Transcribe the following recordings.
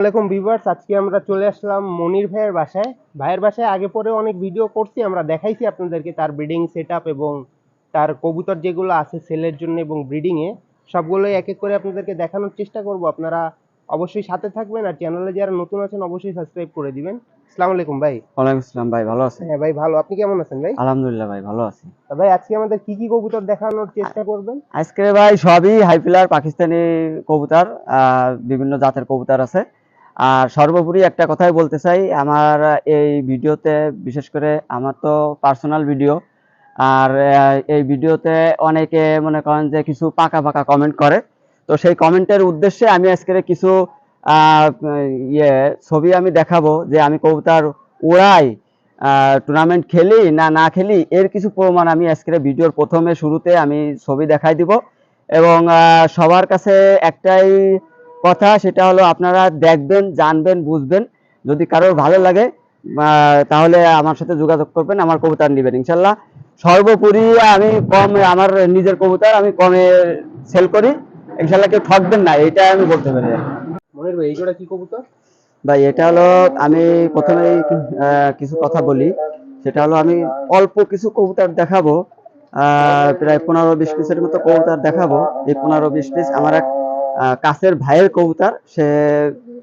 আসসালামাইকুম ভিউয়ার্স আজকে আমরা চলে আসলাম মনির ভাইয়ের বাসায়। ভাইয়ের বাসায় আগে পরে অনেক ভিডিও করছি আমরা দেখাইছি আপনাদেরকে তার ব্রিডিং সেট এবং তার কবুতর যেগুলো আছে সেলের জন্য এবং ব্রিডিং এ। সবগুলোই এক এক করে আপনাদেরকে দেখানোর চেষ্টা করব। আপনারা অবশ্যই সাথে থাকবেন আর চ্যানেলে যারা নতুন আছেন অবশ্যই সাবস্ক্রাইব করে দিবেন। আসসালামু আলাইকুম ভাই। ওয়ালাইকুম আসসালাম ভাই ভালো আছেন? হ্যাঁ ভাই ভালো। আপনি কেমন আছেন ভাই? আলহামদুলিল্লাহ ভাই ভালো আছি। ভাই আজকে আমাদের কি কি কবুতর দেখানোর চেষ্টা করবেন? আজকে ভাই সবই হাইফিলার পাকিস্তানি কবুতর আহ, বিভিন্ন জাতের কবুতর আছে। আর সর্বোপরি একটা কথাই বলতে চাই, আমার এই ভিডিওতে, বিশেষ করে আমার তো পার্সোনাল ভিডিও, আর এই ভিডিওতে অনেকে মনে করেন যে কিছু পাকা পাকা কমেন্ট করে। তো সেই কমেন্টের উদ্দেশ্যে আমি আজকে কিছু ইয়ে ছবি আমি দেখাবো যে আমি কবুতর উড়াই টুর্নামেন্ট খেলি না না খেলি, এর কিছু প্রমাণ আমি আজকের ভিডিওর প্রথমে শুরুতে আমি ছবি দেখাই দিব। এবং সবার কাছে একটাই কথা সেটা হলো আপনারা দেখবেন জানবেন বুঝবেন। যদি কারোর ভালো লাগে তাহলে আমার সাথে যোগাযোগ করবেন আমার কবুতর নেবেন ইনশাল্লাহ। সর্বোপরি আমি কম আমার নিজের কবুতর আমি কমে সেল করি। ইনশাল্লাহ কেউ ঠকবেন না এটা আমি বলতে পারি। মনির ভাই এই কি কবুতর? ভাই এটা হলো আমি প্রথমেই আহ, কিছু কথা বলি। সেটা হলো আমি অল্প কিছু কবুতর দেখাবো। আহ, প্রায় পনেরো বিশ পিসের মতো কবুতর দেখাবো। এই পনেরো বিশ পিস আমার এক কাছের ভাইয়ের কবুতর, সে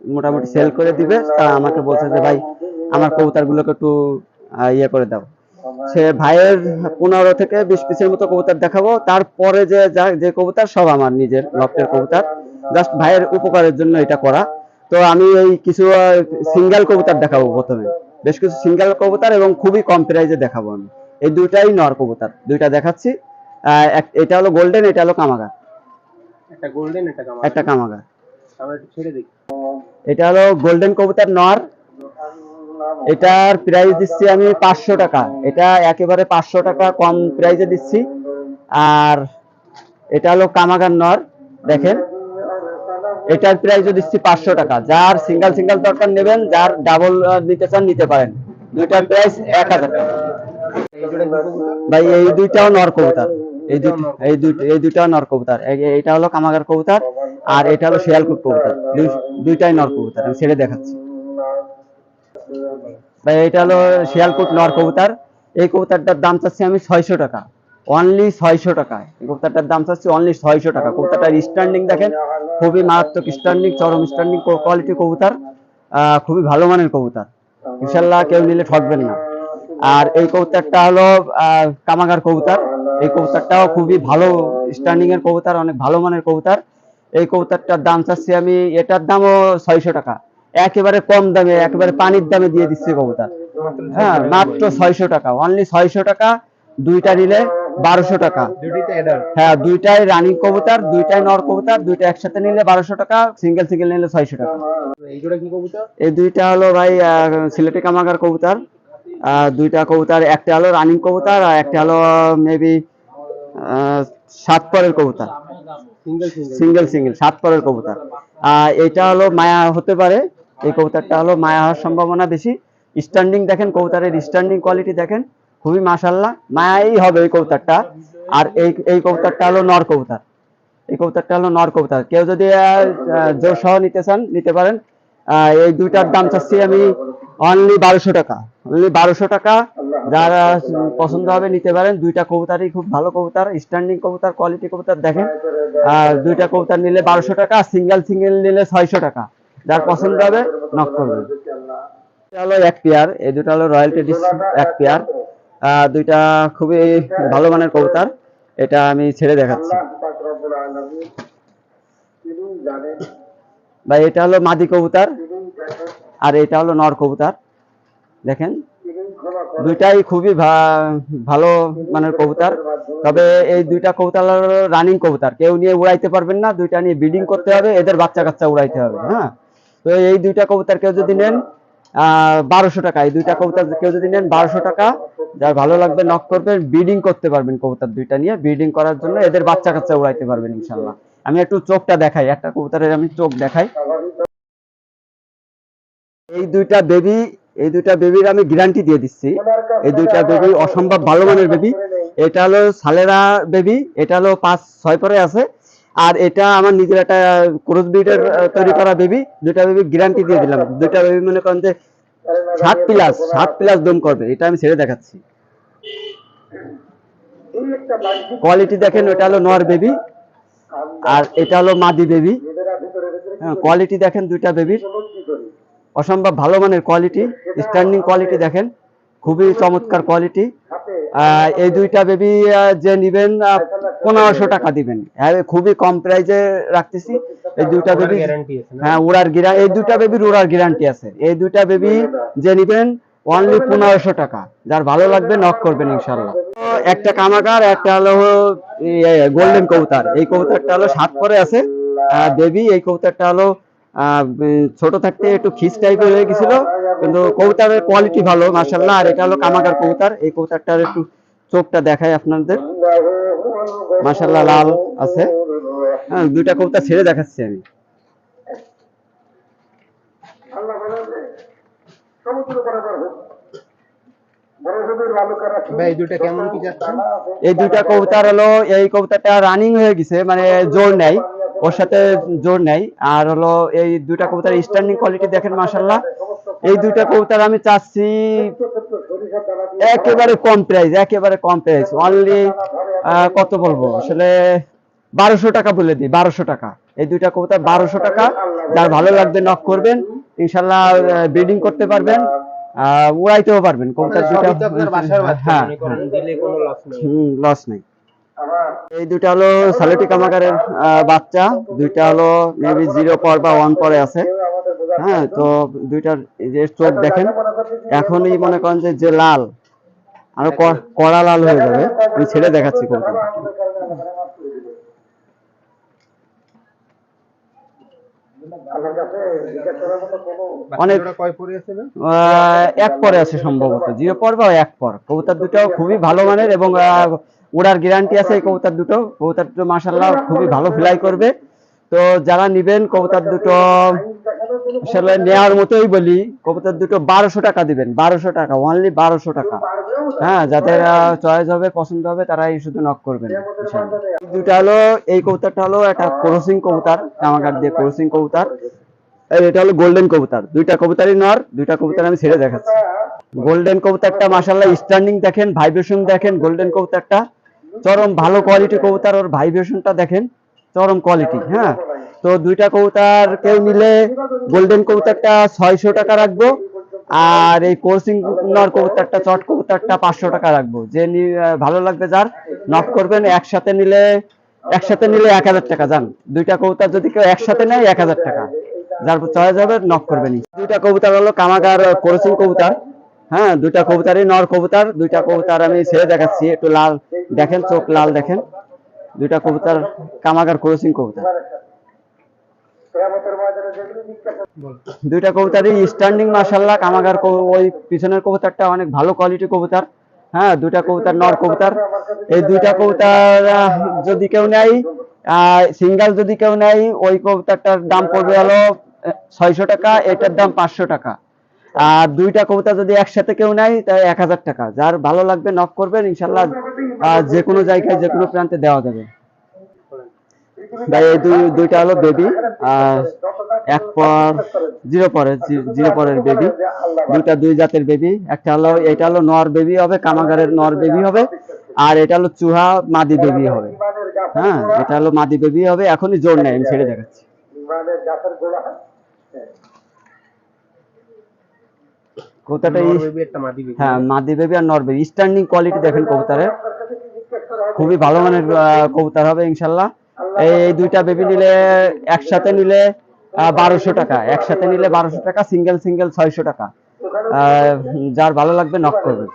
মোটামুটি সেল করে দিবে। তা আমাকে বলছে যে, ভাই, আমার কবুতরগুলোকে একটু ইয়ে করে দাও। সে ভাইয়ের পনেরো থেকে বিশ পিসের মতো কবুতর দেখাবো। তারপরে যে যা- যে কবুতর, সব আমার নিজের লফটের কবুতর। জাস্ট ভাইয়ের উপকারের জন্য এটা করা। তো আমি এই কিছু সিঙ্গেল কবুতর দেখাবো প্রথমে। বেশ কিছু সিঙ্গেল কবুতর এবং খুবই কম প্রাইজে দেখাবো আমি। এই দুইটাই নর কবুতর। দুইটা দেখাচ্ছি। এটা হলো গোল্ডেন এটা হলো কামাগা একটা গোল্ডেন একটা কামার একটা কামাগা। আমরা একটু ছেড়ে দেখি এটা হলো গোল্ডেন কবুতর নর। এটার প্রাইস দিচ্ছি আমি পাঁচশো টাকা। এটা একেবারে পাঁচশো টাকা কম প্রাইজে দিচ্ছি। আর এটা হলো কামাগার নর দেখেন। এটার প্রাইসও দিচ্ছি পাঁচশো টাকা। যার সিঙ্গেল সিঙ্গেল দরকার নেবেন যার ডাবল নিতে চান নিতে পারেন। দুইটার প্রাইস এক হাজার টাকা। ভাই এই দুইটাও নর কবুতর। এই দুই এই দুই এই নর কবুতর। এইটা হলো কামাগার কবুতর আর এটা হলো শিয়ালকুট কবুতর। দুইটাই নর কবুতর। আমি ছেড়ে দেখাচ্ছি। ভাই এটা হলো শিয়ালকুট নর কবুতর। এই কবুতরটার দাম চাচ্ছি আমি ছয়শো টাকা। অনলি ছয়শো টাকা এই কবুতরটার দাম চাচ্ছি অনলি ছয়শো টাকা। কবুতরটার স্ট্যান্ডিং দেখেন খুবই মারাত্মক স্ট্যান্ডিং চরম স্ট্যান্ডিং কোয়ালিটি কবুতর আহ, খুবই ভালো মানের কবুতর। ইনশাল্লাহ কেউ নিলে ঠকবেন না। আর এই কবুতরটা হলো আহ, কামাগার কবুতর। এই কবুতরটাও খুবই ভালো স্ট্যান্ডিং এর কবুতর অনেক ভালো মানের কবুতর। এই কবুতরটার দাম চাচ্ছি আমি এটার দামও ছয়শো টাকা। একেবারে কম দামে একেবারে পানির দামে দিয়ে দিচ্ছি কবুতর। হ্যাঁ মাত্র ছয়শো টাকা। অনলি ছয়শো টাকা দুইটা নিলে বারোশো টাকা। হ্যাঁ দুইটাই রানিং কবুতর দুইটাই নর কবুতর দুইটা একসাথে নিলে বারোশো টাকা সিঙ্গেল সিঙ্গেল নিলে ছয়শো টাকা। এই দুইটা হলো ভাই সিলেটি কামাগার কবুতর। দুইটা কবুতর একটা হলো রানিং কবুতর আর একটা হলো মেবি সাত পরের কবুতর। সিঙ্গেল সিঙ্গেল সাত পরের কবুতর। আর এটা হলো মায়া হতে পারে। এই কবুতরটা হলো মায়া হওয়ার সম্ভাবনা বেশি। স্ট্যান্ডিং দেখেন কবুতরের স্ট্যান্ডিং কোয়ালিটি দেখেন। খুবই মাশাল্লাহ মায়াই হবে এই কবুতরটা। আর এই এই কবুতরটা হলো নর কবুতর। এই কবুতরটা হলো নর কবুতর। কেউ যদি জোর সহ নিতে চান নিতে পারেন। এই দুইটার দাম চাচ্ছি আমি অনলি বারোশো টাকা। অনলি বারোশো টাকা। যারা পছন্দ হবে নিতে পারেন। দুইটা কবুতরই খুব ভালো কবুতর স্ট্যান্ডিং কবুতর কোয়ালিটি কবুতর দেখেন। আর দুইটা কবুতর নিলে বারোশো টাকা সিঙ্গেল সিঙ্গেল নিলে ছয়শো টাকা। যার পছন্দ হবে নক করবেন। হলো এক পেয়ার এই দুটো হলো রয়্যাল ডিস এক পেয়ার দুইটা খুবই ভালো মানের কবুতর। এটা আমি ছেড়ে দেখাচ্ছি। ভাই, এটা হলো মাদি কবুতর আর এটা হলো নর কবুতর। দেখেন, দুইটাই খুবই ভালো মানের কবুতর। তবে এই দুইটা কবুতর রানিং কবুতর। কেউ নিয়ে উড়াইতে পারবেন না, দুইটা নিয়ে ব্রিডিং করতে হবে, এদের বাচ্চা কাচ্চা উড়াইতে হবে হ্যাঁ? তো এই দুইটা কবুতর কেউ যদি নেন বারোশো টাকা। এই দুইটা কবুতর কেউ যদি নেন, বারোশো টাকা। যার ভালো লাগবে নক করবেন ব্রিডিং করতে পারবেন কবুতর দুইটা নিয়ে। ব্রিডিং করার জন্য এদের বাচ্চা কাচ্চা উড়াইতে পারবেন ইনশাল্লাহ আমি একটু চোখটা দেখাই, একটা কবুতরের আমি চোখ দেখাই। এই দুইটা বেবি এই দুইটা বেবির আমি গ্যারান্টি দিয়ে দিচ্ছি। এই দুইটা বেবি অসম্ভব ভালো মানের বেবি এটা হলো সালেরা বেবি এটা হলো পাঁচ, ছয় পরে আছে। আর এটা আমার নিজের একটা ক্রস ব্রিডের তৈরি করা বেবি দুইটা বেবি গ্যারান্টি দিয়ে দিলাম। দুইটা বেবি মনে করেন যে সাত প্লাস সাত প্লাস দম করবে। এটা আমি ছেড়ে দেখাচ্ছি। কোয়ালিটি দেখেন, ওটা হলো নর বেবি আর এটা হলো মাদি বেবি। হ্যাঁ কোয়ালিটি দেখেন দুইটা বেবির। অসম্ভব ভালো মানের কোয়ালিটি স্ট্যান্ডিং কোয়ালিটি দেখেন। খুবই চমৎকার কোয়ালিটি এই দুইটা বেবি যে নিবেন পনেরোশো টাকা দিবেন। হ্যাঁ খুবই কম প্রাইজে রাখতেছি। এই দুইটা বেবি হ্যাঁ উড়ার গিরা এই দুইটা বেবির উড়ার গ্যারান্টি আছে। এই দুইটা বেবি যে নিবেন অনলি পনেরোশো টাকা। যার ভালো লাগবে নক করবেন ইনশাল্লাহ একটা কামাকার একটা হলো গোল্ডেন কবুতর। এই কবুতরটা হলো সাত পরে আছে দেবী। এই কবুতরটা হলো ছোট থাকতে একটু খিস টাইপের হয়ে গেছিল কিন্তু কবুতরের কোয়ালিটি ভালো মার্শাল্লাহ আর এটা হলো কামাকার কবুতর। এই কবুতরটার একটু চোখটা দেখায় আপনাদের। মার্শাল্লাহ লাল আছে। হ্যাঁ দুইটা কবুতর ছেড়ে দেখাচ্ছি আমি। ভাই এই দুটো কেমন কি যাচ্ছে? এই দুইটা কবুতর হলো, এই কবুতরটা রানিং হয়ে গেছে মানে জোর ওর সাথে জোর আর হলো, এই দুইটা কবুতর স্ট্যান্ডিং কোয়ালিটি দেখেন এই কবুতর আমি চাচ্ছি একেবারে কম প্রাইস একেবারে কম প্রাইস অনলি কত বলব? আসলে বারোশো টাকা বলে দিই, বারোশো টাকা। এই দুইটা কবুতর বারোশো টাকা। যার ভালো লাগবে নক করবেন ইনশাল্লাহ ব্রিডিং করতে পারবেন। উড়াইতেও পারবেন কবুতর হ্যাঁ মনে করেন দিলে কোনো লস নেই। এই দুইটা হলো সালেটি কামাকারের বাচ্চা দুইটা হলো মেবি জিরো পর বা ওয়ান পরে আছে। হ্যাঁ তো দুইটার যে চোখ দেখেন এখনই মনে করেন যে যে লাল আরও কড়া লাল হয়ে যাবে। আমি ছেড়ে দেখাচ্ছি কবুতর অনেক- এক পরে আছে সম্ভবত। জিরো পর বা এক পর? কবুতর দুটো খুবই ভালো মানের এবং ওড়ার গ্যারান্টি আছে এই কবুতর দুটো। কবুতর দুটো মাসাল্লাহ খুবই ভালো ফ্লাই করবে। তো যারা নিবেন কবুতর দুটো আসলে নেওয়ার মতোই বলি কবুতর দুটো বারোশো টাকা দিবেন। বারোশো টাকা অনলি বারোশো টাকা। হ্যাঁ যাদের চয়েস হবে, পছন্দ হবে, তারাই শুধু নক করবেন। এই দুটো হলো, এই কবুতরটা হলো একটা ক্রসিং কবুতর কামাকার দিয়ে ক্রসিং কবুতর। এটা হলো গোল্ডেন কবুতর। দুইটা কবুতরই নর, দুইটা কবুতর আমি ছেড়ে দেখাচ্ছি। গোল্ডেন কবুতরটা মাশাআল্লাহ স্ট্যান্ডিং দেখেন ভাইব্রেশন দেখেন গোল্ডেন কবুতরটা। চরম ভালো কোয়ালিটি কবুতর, ওর ভাইব্রেশনটা দেখেন, চরম কোয়ালিটি হ্যাঁ। তো দুইটা কবুতর কেউ নিলে গোল্ডেন কবুতরটা ছয়শো টাকা রাখব আর এই কোর্সিং নর কবুতরটা, চট কবুতরটা পাঁচশো টাকা রাখব। যে ভালো লাগবে যার, নক করবেন, একসাথে নিলে একসাথে নিলে এক হাজার টাকা যান দুইটা কবুতর যদি কেউ একসাথে নেয়, এক হাজার টাকা। যার চয়েস হবে, নক করবেন। দুইটা কবুতর হলো কামাগার কোরসিং কবুতর। হ্যাঁ দুইটা কবুতরই নর কবুতর। দুইটা কবুতর আমি ছেড়ে দেখাচ্ছি, একটু লাল দেখেন, চোখ লাল দেখেন। দুইটা কবুতর কামাগার কোরসিং কবুতর। দুইটা কবুতরই স্ট্যান্ডিং মার্শাল্লাহ কামাগার ওই পিছনের কবুতরটা অনেক ভালো কোয়ালিটি কবুতর। হ্যাঁ দুইটা কবুতর নর কবুতর। এই দুইটা কবুতর যদি কেউ নেয় সিঙ্গেল যদি কেউ নেয় ওই কবুতরটার দাম পড়বে হলো ছয়শো টাকা এটার দাম পাঁচশো টাকা। আর দুইটা কবুতর যদি একসাথে কেউ নেয় তাই এক হাজার টাকা। যার ভালো লাগবে নক করবেন ইনশাল্লাহ যে কোনো জায়গায় যে কোনো প্রান্তে দেওয়া যাবে। ভাই এই দুইটা হলো বেবি আর এক পর জিরো পরে জিরো পরের বেবি দুইটা দুই জাতের বেবি একটা হলো এটা হলো নর বেবি হবে কামাগারের নর বেবি হবে আর এটা হলো চুহা মাদি বেবি হবে। হ্যাঁ এটা হলো মাদি বেবি হবে এখনই জোর নেই আমি ছেড়ে দেখাচ্ছি। কবুতরটা। হ্যাঁ মাদি বেবি আর নর বেবি স্ট্যান্ডিং কোয়ালিটি দেখেন কবুতরের। খুবই ভালো মানের কবুতর হবে ইনশাল্লাহ। এই দুইটা বেবি নিলে একসাথে নিলে বারোশো টাকা। একসাথে নিলে বারোশো টাকা সিঙ্গেল সিঙ্গেল ছয়শো টাকা। যার ভালো লাগবে নক করবে।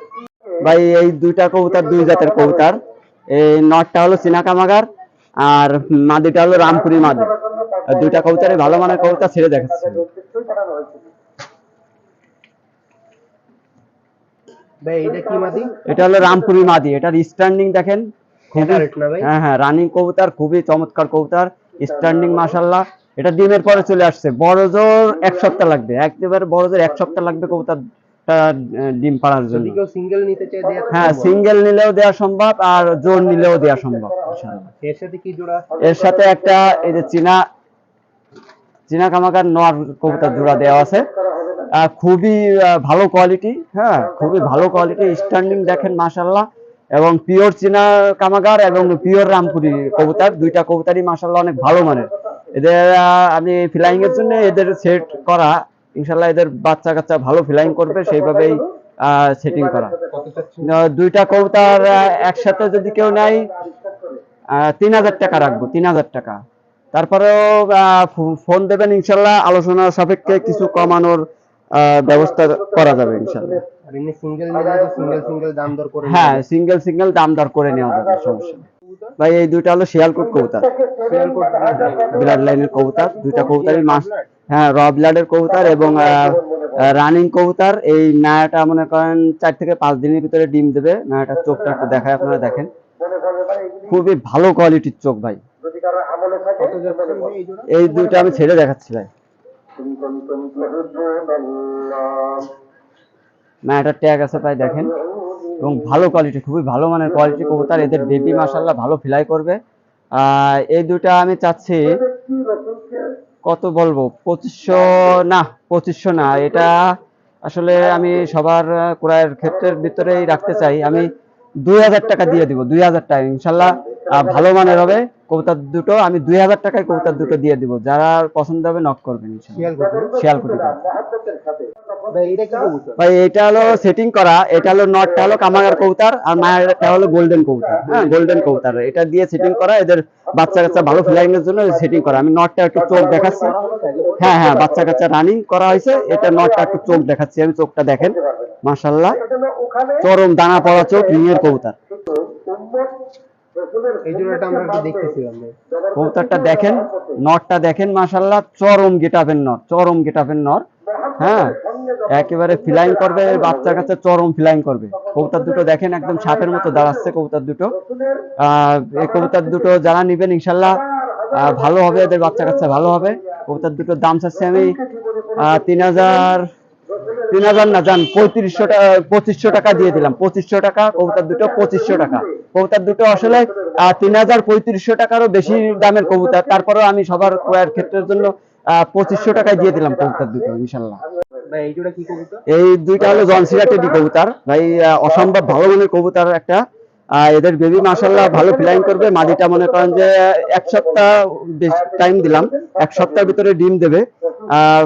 ভাই এই দুইটা কবুতর দুই জাতের কবুতর। এই নটটা হলো চীনা কামাগার আর মাদিটা হলো রামপুরি মাদি। দুইটা কবুতরই ভালো মানের কবুতর ছেড়ে দেখাচ্ছে। এটা এটা হলো রামপুরি মাদি। এটার স্ট্যান্ডিং দেখেন। খুবই? হ্যাঁ হ্যাঁ রানিং কবুতর খুবই চমৎকার কবুতর স্ট্যান্ডিং মাশাল্লাহ এটা ডিমের পরে চলে আসছে। বড় জোর এক সপ্তাহ লাগবে। একেবারে বড় জোর এক সপ্তাহ লাগবে কবুতর ডিম পাড়ার জন্য। সিঙ্গেল নিতে তো হ্যাঁ সিঙ্গেল নিলেও দেওয়া সম্ভব আর জোর নিলেও দেওয়া সম্ভব এর সাথে কি জোড়া? এর সাথে একটা এই যে চীনা চীনা কামাকার নর কবুতর জোড়া দেওয়া আছে। খুবই ভালো কোয়ালিটি হ্যাঁ খুবই ভালো কোয়ালিটি স্ট্যান্ডিং দেখেন মাশাল্লাহ এবং পিওর চীনা কামাগার এবং পিওর রামপুরি কবুতর, দুইটা কবুতরই মাশাল্লাহ অনেক ভালো মানের। এদের আমি ফ্লাইং এর জন্য এদের সেট করা ইনশাল্লাহ এদের বাচ্চা কাচ্চা ভালো ফ্লাইং করবে, সেইভাবেই সেটিং করা। দুইটা কবুতর একসাথে যদি কেউ নেয় তিন হাজার টাকা রাখব, তিন হাজার টাকা। তারপরেও ফোন দেবেন ইনশাল্লাহ আলোচনা সাপেক্ষে কিছু কমানোর ব্যবস্থা করা যাবে ইনশাল্লাহ আর এমনি সিঙ্গেল নিলে তো সিঙ্গেল সিঙ্গেল দাম দর করে হ্যাঁ সিঙ্গেল সিঙ্গেল দাম দর করে নেওয়া যাবে সমস্যা ভাই এই দুইটা হলো শিয়ালকুট কবুতর ব্লাড লাইনের কবুতর দুইটা কবুতরই মাস হ্যাঁ র ব্লাডের কবুতর এবং রানিং কবুতর এই নায়াটা মনে করেন চার থেকে পাঁচ দিনের ভিতরে ডিম দেবে নায়াটার চোখটা একটু দেখায় আপনারা দেখেন খুবই ভালো কোয়ালিটির চোখ ভাই এই দুইটা আমি ছেড়ে দেখাচ্ছি ভাই নায়াটার ট্যাগ আছে ভাই দেখেন। এবং ভালো কোয়ালিটি খুবই ভালো মানের কোয়ালিটি কবুতর। এদের বেবি মাসাল্লাহ ভালো ফ্লাই করবে। এই দুটা আমি চাচ্ছি, কত বলব? পঁচিশশো না পঁচিশশো না। এটা আসলে আমি সবার ক্রয়ের ক্ষেত্রের ভিতরেই রাখতে চাই। আমি দুই হাজার টাকা দিয়ে দিব, দুই হাজার টাকা। ইনশাল্লাহ ভালো মানের হবে কবুতর দুটো আমি দুই হাজার টাকায় কবুতর দুটো দিয়ে দিব। যারা পছন্দ হবে নক করবেন শিয়ালকুটি। ভাই এটা হলো সেটিং করা এটা হলো নটটা হলো কামাগার কবুতর আর মায়েরটা হলো গোল্ডেন কবুতর। হ্যাঁ গোল্ডেন কবুতর। এটা দিয়ে সেটিং করা এদের বাচ্চা কাচ্চা ভালো ফ্লাইং এর জন্য সেটিং করা। আমি নটটা একটু চোখ দেখাচ্ছি। হ্যাঁ হ্যাঁ বাচ্চা কাচ্চা রানিং করা হয়েছে এটা নটটা একটু চোখ দেখাচ্ছি। আমি চোখটা দেখেন। মাশাল্লাহ চরম দানা পড়া চোখ রিংয়ের কবুতর। এই জোড়াটা আমরা একটু দেখতেছিলাম কবুতরটা দেখেন নটটা দেখেন মাশাল্লাহ চরম গেটাপের নর চরম গেটাপের নর। হ্যাঁ একেবারে ফ্লাইং করবে বাচ্চা কাচ্চা চরম ফ্লাইং করবে। কবুতর দুটো দেখেন একদম সাপের মতো দাঁড়াচ্ছে কবুতর দুটো। আহ, এই কবুতর দুটো যারা নিবেন ইনশাল্লাহ আহ, ভালো হবে এদের বাচ্চা কাচ্চা ভালো হবে। কবুতর দুটোর দাম চাচ্ছি আমি তিন হাজার তিন হাজার না যান পঁয়ত্রিশশো টাকা পঁচিশশো টাকা দিয়ে দিলাম পঁচিশশো টাকা কবুতর দুটো পঁচিশশো টাকা। কবুতর দুটো আসলে তিন হাজার পঁয়ত্রিশশো টাকারও বেশি দামের কবুতর। তারপরেও আমি সবার ক্রয়ের ক্ষেত্রের জন্য পঁচিশশো টাকায় দিয়ে দিলাম কবুতর দুটো ইনশাল্লাহ। এই দুইটা হলো জনসিরা টেডি কবুতর। ভাই অসম্ভব ভালো মানের কবুতর একটা। এদের বেবি মাসাল্লাহ ভালো ফ্লাইং করবে। মাদিটা মনে করেন যে এক সপ্তাহ টাইম দিলাম। এক সপ্তাহের ভিতরে ডিম দেবে। আহ,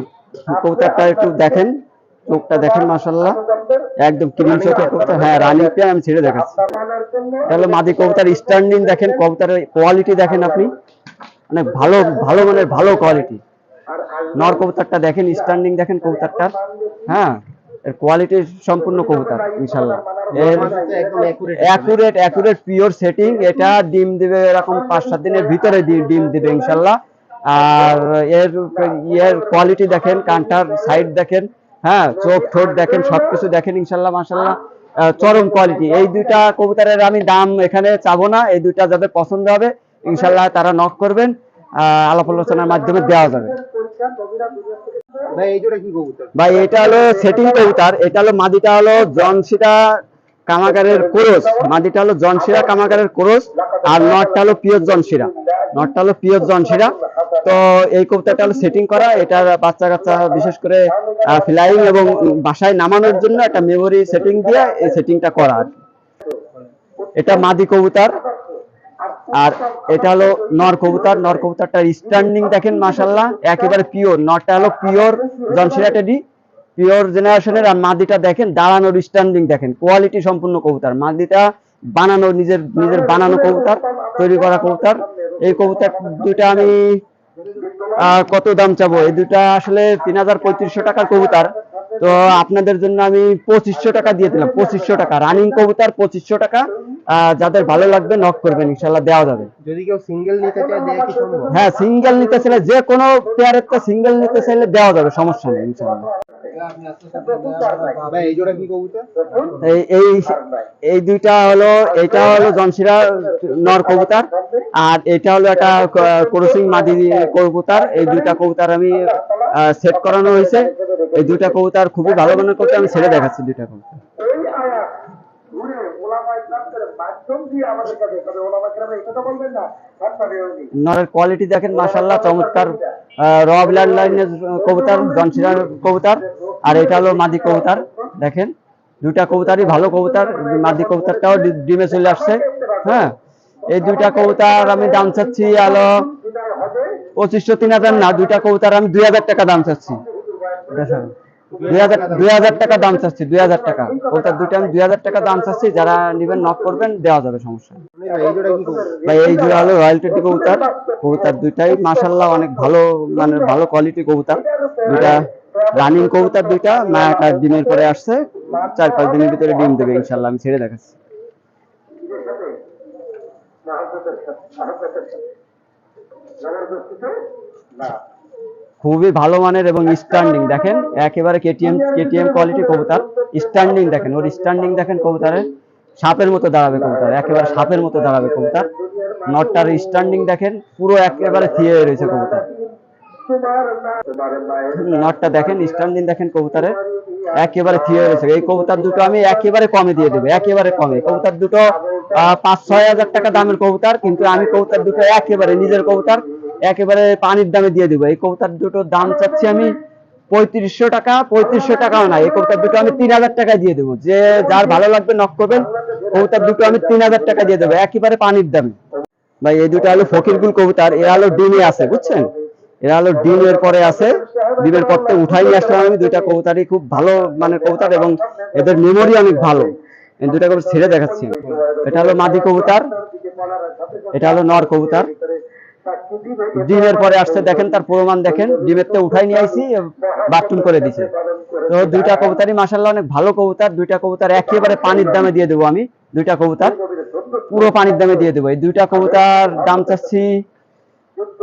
কবুতরটা একটু দেখেন। চোখটা দেখেন মাসাল্লাহ একদম ক্রিম চোখের কবুতর। হ্যাঁ রানিং পেয়ে আমি ছেড়ে দেখাচ্ছি। তাহলে মাদি কবুতর স্ট্যান্ডিং দেখেন কবুতরের কোয়ালিটি দেখেন আপনি। মানে ভালো ভালো মানের ভালো কোয়ালিটি নর কবুতরটা দেখেন স্ট্যান্ডিং দেখেন কবুতরটার। হ্যাঁ এর কোয়ালিটি সম্পূর্ণ কবুতর ইনশাল্লাহ এর অ্যাকুরেট অ্যাকুরেট পিওর সেটিং এটা ডিম দিবে এরকম পাঁচ সাত দিনের ভিতরে ডিম দিবে ইনশাল্লাহ আর এর ইয়ের কোয়ালিটি দেখেন কানটার সাইড দেখেন। হ্যাঁ চোখ ঠোঁট দেখেন সবকিছু দেখেন ইনশাল্লাহ মাসাল্লাহ চরম কোয়ালিটি এই দুইটা কবুতরের আমি দাম এখানে চাবো না এই দুইটা যাদের পছন্দ হবে ইনশাল্লাহ তারা নক করবেন আহ, আলাপ আলোচনার মাধ্যমে দেওয়া যাবে। ভাই এটা হলো সেটিং কবুতর এটা হলো মাদিটা হলো জনসিরা কামাগারের কোরস মাদিটা হলো জনসিরা কামাগারের কোরস আর নটটা হলো পিওর জনসিরা নটটা হলো পিওর জনসিরা তো এই কবিতাটা হলো সেটিং করা। এটার বাচ্চা কাচ্চা বিশেষ করে ফ্লাইং এবং বাসায় নামানোর জন্য একটা মেমোরি সেটিং দিয়ে এই সেটিংটা করা। এটা মাদি কবুতর আর এটা হলো নর কবুতর। নর কবুতরটার স্ট্যান্ডিং দেখেন মাশাল্লাহ একেবারে পিওর নরটা হলো পিওর জনসিরা টেডি। পিওর জেনারেশনের আর মাদিটা দেখেন, দাঁড়ানোর স্ট্যান্ডিং দেখেন কোয়ালিটি সম্পূর্ণ কবুতর। মাদিটা বানানো নিজের নিজের বানানো কবুতর, তৈরি করা কবুতর। এই কবুতর দুইটা আমি কত দাম চাবো? এই দুটা আসলে তিন হাজার পঁয়ত্রিশশো টাকার কবুতর। তো আপনাদের জন্য আমি পঁচিশশো টাকা দিয়ে দিলাম, পঁচিশশো টাকা। রানিং কবুতর, পঁচিশশো টাকা। যাদের ভালো লাগবে নক করবেন ইনশাল্লাহ দেওয়া যাবে। যদি কেউ সিঙ্গেল নিতে চায় দেয়া কি সম্ভব? হ্যাঁ সিঙ্গেল নিতে চাইলে যে কোনো পেয়ারের তো সিঙ্গেল নিতে চাইলে দেওয়া যাবে সমস্যা নেই ইনশাল্লাহ ভাই এই জোড়া কি কবুতর? এই এই এই দুইটা হলো এটা হলো জনসিরা নর কবুতর আর এটা হলো একটা ক্রসিং মাদি কবুতর। এই দুইটা কবুতর আমি সেট করানো হয়েছে। এই দুইটা কবুতর খুবই ভালো মনে কবুতর আমি ছেড়ে দেখাচ্ছি দুইটা কবুতর। ঘুরে ওলামাই ক্লাসের মাধ্যম দিয়ে আমাদের কাছে তবে ওলামা কেরাম এই কথা বলবেন না নরের কোয়ালিটি দেখেন মাশাল্লাহ চমৎকার র ব্লাড লাইনের কবুতর জনসিরার কবুতর আর এটা হলো মাদি কবুতর দেখেন দুইটা কবুতরই ভালো কবুতর মাদি কবুতরটাও ডিমে চলে আসছে হ্যাঁ এই দুইটা কবুতর আমি দাম চাচ্ছি আলো পঁচিশশো তিন হাজার না দুইটা কবুতর আমি দুই হাজার টাকা দাম চাচ্ছি। দেখেন। দুই হাজার টাকা দাম চাচ্ছি, দুই হাজার টাকা। দুইটা আমি দুই হাজার টাকা দাম চাচ্ছি, যারা নক করবেন, দেওয়া যাবে, সমস্যা এই হলো রয়্যাল দুইটাই অনেক ভালো মানে ভালো কোয়ালিটি রানিং দুইটা ডিমের পরে আসছে। চার পাঁচ দিনের ভিতরে ডিম দেবে ইনশাল্লাহ আমি ছেড়ে দেখাচ্ছি। না খুবই ভালো মানের এবং স্ট্যান্ডিং দেখেন? একেবারে কেটিএম কেটিএম কোয়ালিটি কবুতর। স্ট্যান্ডিং দেখেন, ওর স্ট্যান্ডিং দেখেন কবুতরের সাপের মতো দাঁড়াবে কবুতর, একেবারে সাপের মতো দাঁড়াবে কবুতর। নটটার স্ট্যান্ডিং দেখেন, পুরো একেবারে থিয়ে রয়েছে কবুতর। নটটা দেখেন স্ট্যান্ডিং দেখেন কবুতরের একেবারে থিয়ে রয়েছে। এই কবুতর দুটো আমি একেবারে কমে দিয়ে দেবো, একেবারে কমে। কবুতর দুটো পাঁচ, ছয় হাজার টাকা দামের কবুতর, কিন্তু আমি কবুতর দুটো একেবারে নিজের কবুতর একেবারে পানির দামে দিয়ে দেবো। এই কবুতর দুটোর দাম চাচ্ছি আমি পঁয়ত্রিশশো টাকা, পঁয়ত্রিশশো টাকাও না, এই কবুতর দুটো আমি তিন হাজার টাকা দিয়ে দেবো। যে যার ভালো লাগবে নক করবেন, কবুতর দুটো আমি তিন হাজার টাকা দিয়ে দেবো, একেবারে পানির দামে। ভাই, এই দুটো হলো ফকিরগুল কবুতর, এরা হলো ডিমে আছে, বুঝছেন? এরা হলো ডিমের পরে আছে, ডিমের পর থেকে উঠাই আসলাম আমি, দুইটা কবুতরই খুব ভালো মানে কবুতর এবং এদের মেমোরি অনেক ভালো। দুটা কবুতর ছেড়ে দেখাচ্ছি। এটা হলো মাদি কবুতর, এটা হলো নর কবুতর। ডিমের পরে আসছে দেখেন তার প্রমাণ দেখেন ডিমের থেকে উঠাই নিয়ে আইছি বাথরুম করে দিছে। তো দুইটা কবুতরই মাসাল্লাহ অনেক ভালো কবুতর দুইটা কবুতর একেবারে পানির দামে দিয়ে দেবো আমি দুইটা কবুতর পুরো পানির দামে দিয়ে দেবো। এই দুইটা কবুতর দাম চাচ্ছি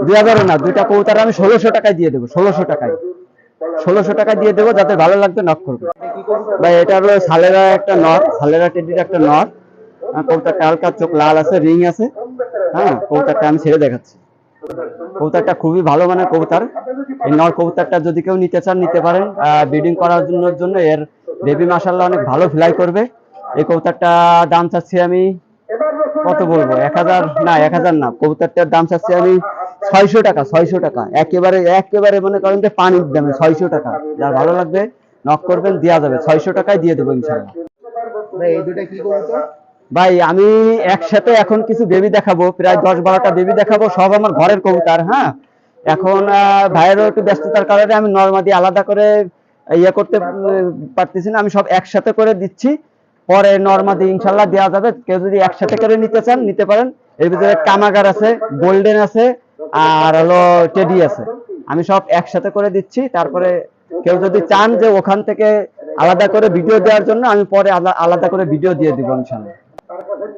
দুই হাজার না দুইটা কবুতর আমি ষোলোশো টাকায় দিয়ে দেবো ষোলোশো টাকায়। ষোলোশো টাকা দিয়ে দেবো যাতে ভালো লাগবে নক করবে। ভাই এটা হলো সালেরা একটা নর সালেরা টেডির একটা নর হ্যাঁ, কবুতরটা হালকা চোখ লাল আছে রিং আছে। হ্যাঁ কবুতরটা আমি ছেড়ে দেখাচ্ছি। কবুতরটা খুবই ভালো মানের কবুতর। এই নর কবুতরটা যদি কেউ নিতে চান, নিতে পারেন। ব্রিডিং করার জন্য এর বেবি মাসাল্লাহ অনেক ভালো ফ্লাই করবে। এই কবুতরটা দাম চাচ্ছি আমি কত বলব? এক হাজার না, এক হাজার না। কবুতরটার দাম চাচ্ছি আমি ছয়শো টাকা ছয়শো টাকা। একেবারে একেবারে মনে করেন যে পানির দামে ছয়শো টাকা। যার ভালো লাগবে নক করবেন দেওয়া যাবে। ছয়শো টাকায় দিয়ে দেবো ইনশাল্লাহ এই দুটা কি কবুতর? ভাই, আমি একসাথে এখন কিছু বেবি দেখাবো, প্রায় দশ বারোটা বেবি দেখাবো, সব আমার ঘরের কবুতর হ্যাঁ? এখন ভাইয়েরও একটু ব্যস্ততার কারণে আমি নর্মাদি আলাদা করে ইয়ে করতে পারতেছি না, আমি সব একসাথে করে দিচ্ছি। পরে নর্মাদি ইনশাল্লাহ দেওয়া যাবে। কেউ যদি একসাথে করে নিতে চান, নিতে পারেন। এর ভিতরে কামাগার আছে, গোল্ডেন আছে, আর হলো টেডি আছে। আমি সব একসাথে করে দিচ্ছি। তারপরে কেউ যদি চান যে ওখান থেকে আলাদা করে ভিডিও দেওয়ার জন্য, আমি পরে আলা- আলাদা করে ভিডিও দিয়ে দিব ইনশাল্লাহ।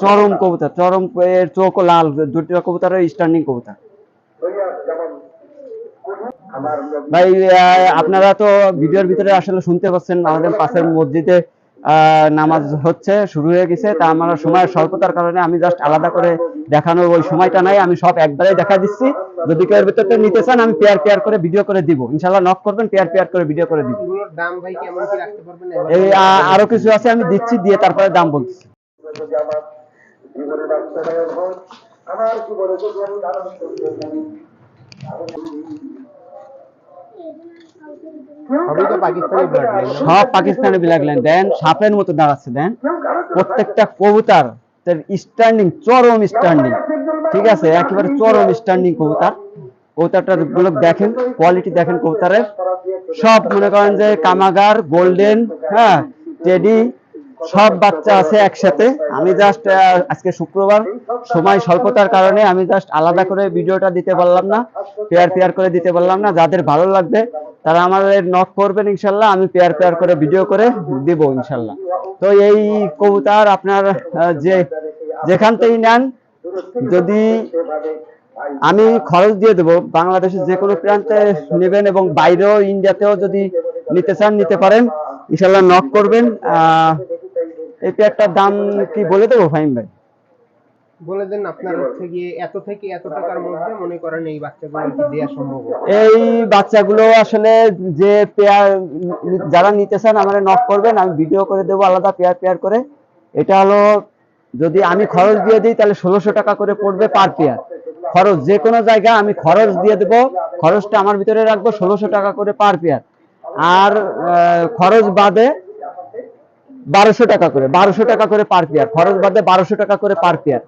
চরম কবুতর চরম এর চোখ লাল দুটো কবুতরের স্ট্যান্ডিং কবুতর। ভাই আপনারা তো ভিডিওর ভিতরে আসলে শুনতে পাচ্ছেন আমাদের পাশের মসজিদে নামাজ হচ্ছে শুরু হয়ে গেছে তা আমার সময়ের স্বল্পতার কারণে আমি জাস্ট আলাদা করে দেখানোর ওই সময়টা নাই আমি সব একবারেই দেখা দিচ্ছি। যদি কেউ এর ভিতরটা নিতে চান আমি পেয়ার পেয়ার করে ভিডিও করে দিব। ইনশাল্লাহ নক করবেন পেয়ার পেয়ার করে ভিডিও করে দিব। এই আরও কিছু আছে আমি দিচ্ছি দিয়ে তারপরে দাম বলছি জীবনে বাস্তবায়ন হয় আমার জীবনে যদি আমি ধারণ সবই তো পাকিস্তানি ব্লাড লাইন সব পাকিস্তানি ব্ল্যাক লাইন দেন সাপের মতো দাঁড়াচ্ছে দেন। প্রত্যেকটা কবুতর স্ট্যান্ডিং চরম স্ট্যান্ডিং ঠিক আছে? একেবারে চরম স্ট্যান্ডিং কবুতর। কবুতরটারগুলো দেখেন কোয়ালিটি দেখেন কবুতরের। সব মনে করেন যে কামাগার গোল্ডেন হ্যাঁ টেডি সব বাচ্চা আছে একসাথে। আমি জাস্ট আজকে শুক্রবার। সময় স্বল্পতার কারণে আমি জাস্ট আলাদা করে ভিডিওটা দিতে পারলাম না পেয়ার পেয়ার করে দিতে পারলাম না। যাদের ভালো লাগবে, তারা আমাদের নক করবেন ইনশাল্লাহ, আমি পেয়ার পেয়ার করে ভিডিও করে দিব ইনশাল্লাহ। তো এই কবুতর আপনার যে যেখান থেকেই নেন, যদি আমি খরচ দিয়ে দেবো, বাংলাদেশের যে কোনো প্রান্তে নেবেন এবং বাইরেও ইন্ডিয়াতেও যদি নিতে চান, নিতে পারেন। ইনশাল্লাহ নক করবেন। এই পেয়ারটার দাম কি বলে দেবো ফাইম ভাই? বলে দেন আপনার হচ্ছে গিয়ে এত থেকে এত টাকার মধ্যে মনে করেন এই বাচ্চাগুলো দেওয়া সম্ভব এই বাচ্চাগুলো আসলে যে পেয়ার যারা নিতে চান আমার নক করবেন আমি ভিডিও করে দেবো আলাদা পেয়ার পেয়ার করে। এটা হলো যদি আমি খরচ দিয়ে দিই তাহলে ষোলোশো টাকা করে পড়বে পার পেয়ার। খরচ যে কোনো জায়গায় আমি খরচ দিয়ে দেবো খরচটা আমার ভিতরে রাখব ষোলোশো টাকা করে পার পেয়ার। আর খরচ বাদে বারোশো টাকা করে, বারোশো টাকা করে পার পেয়ার খরচ বাদে বারোশো টাকা করে পার পেয়ার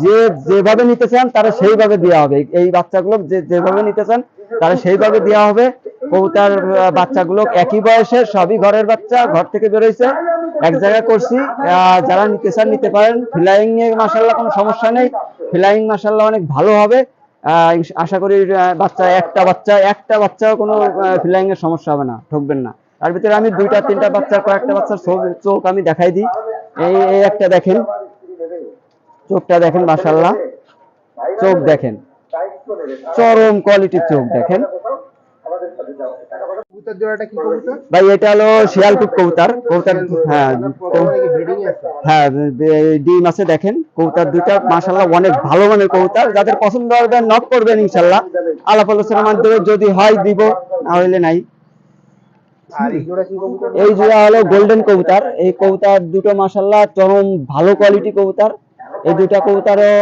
যে যেভাবে নিতে চান, তারা সেইভাবে দেওয়া হবে। এই- বাচ্চাগুলো যে যেভাবে নিতে চান, তারা সেইভাবে দেওয়া হবে। কবুতার বাচ্চাগুলো একই বয়সের সবই ঘরের বাচ্চা, ঘর থেকে বেরোইছে। এক জায়গায় করছি যারা নিতে চান, নিতে পারেন। ফ্লাইং এ মাসাল্লাহ কোনো সমস্যা নেই। ফ্লাইং মাসাল্লাহ অনেক ভালো হবে। আশা করি বাচ্চা একটা বাচ্চা, একটা বাচ্চাও কোনো ফ্লাইং এর সমস্যা হবে না, ঠকবেন না। তার ভিতরে আমি দুইটা তিনটা বাচ্চার কয়েকটা বাচ্চার চোখ- আমি দেখাই দিই। এই এই একটা দেখেন। চোখটা দেখেন মাসাল্লাহ চোখ দেখেন। চরম কোয়ালিটির চোখ দেখেন। ভাই এটা হলো শিয়ালকুট কবুতর। কবুতর হ্যাঁ হ্যাঁ দে- ডিম আছে দেখেন। কবুতর দুইটা মাশাল্লাহ অনেক ভালো মানের কবুতর। যাদের পছন্দ হবে নক করবেন ইনশাল্লাহ আলাপ আলোচনার মাধ্যমে যদি হয় দিব। না হইলে নাই। এই জোড়া হলো গোল্ডেন কবুতর। এই কবুতর দুটো মাসাল্লাহ চরম ভালো কোয়ালিটি কবুতর। এই দুটা কবুতরও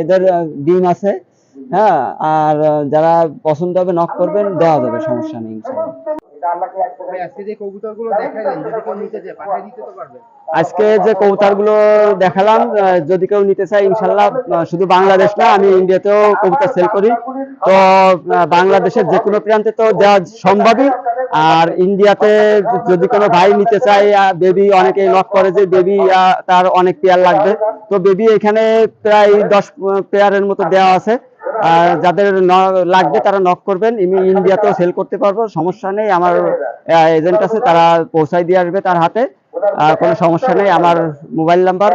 এদের ডিম আছে। হ্যাঁ আর যারা পছন্দ হবে নক করবেন, দেওয়া যাবে, সমস্যা নেই আজকে যে কবুতরগুলো যদি কেউ নিতে চায় পাঠিয়ে দিতে তো পারবেন আজকে যে কবুতরগুলো দেখালাম যদি কেউ নিতে চায় ইনশাল্লাহ শুধু বাংলাদেশ না আমি ইন্ডিয়াতেও কবুতর সেল করি। তো বাংলাদেশের যে কোনো প্রান্তে তো দেওয়া সম্ভবই। আর ইন্ডিয়াতে যদি কোনো ভাই নিতে চায় বেবি অনেকে নক করে যে বেবি তার অনেক পেয়ার লাগবে। তো বেবি এখানে প্রায় দশ পেয়ারের মতো দেওয়া আছে। যাদের লাগবে তারা নক করবেন। আমি ইন্ডিয়াতেও সেল করতে পারব সমস্যা নেই। আমার এজেন্ট আছে। তারা পৌঁছাই দিয়ে আসবে তার হাতে। কোনো সমস্যা নেই। আমার মোবাইল নাম্বার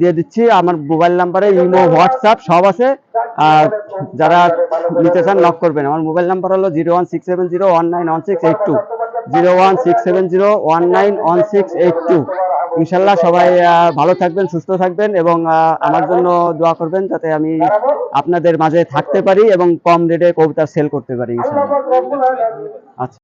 দিয়ে দিচ্ছি। আমার মোবাইল নাম্বারে ইমো হোয়াটসঅ্যাপ সব আছে। আর যারা নিতে চান নক করবেন। আমার মোবাইল নাম্বার হলো zero one six seven zero one nine one six eight two zero one six seven zero one nine one six eight two ইনশাল্লাহ সবাই ভালো থাকবেন, সুস্থ থাকবেন এবং আমার জন্য দোয়া করবেন যাতে আমি আপনাদের মাঝে থাকতে পারি এবং কম রেটে কবিতা সেল করতে পারি ইনশাল্লাহ আচ্ছা।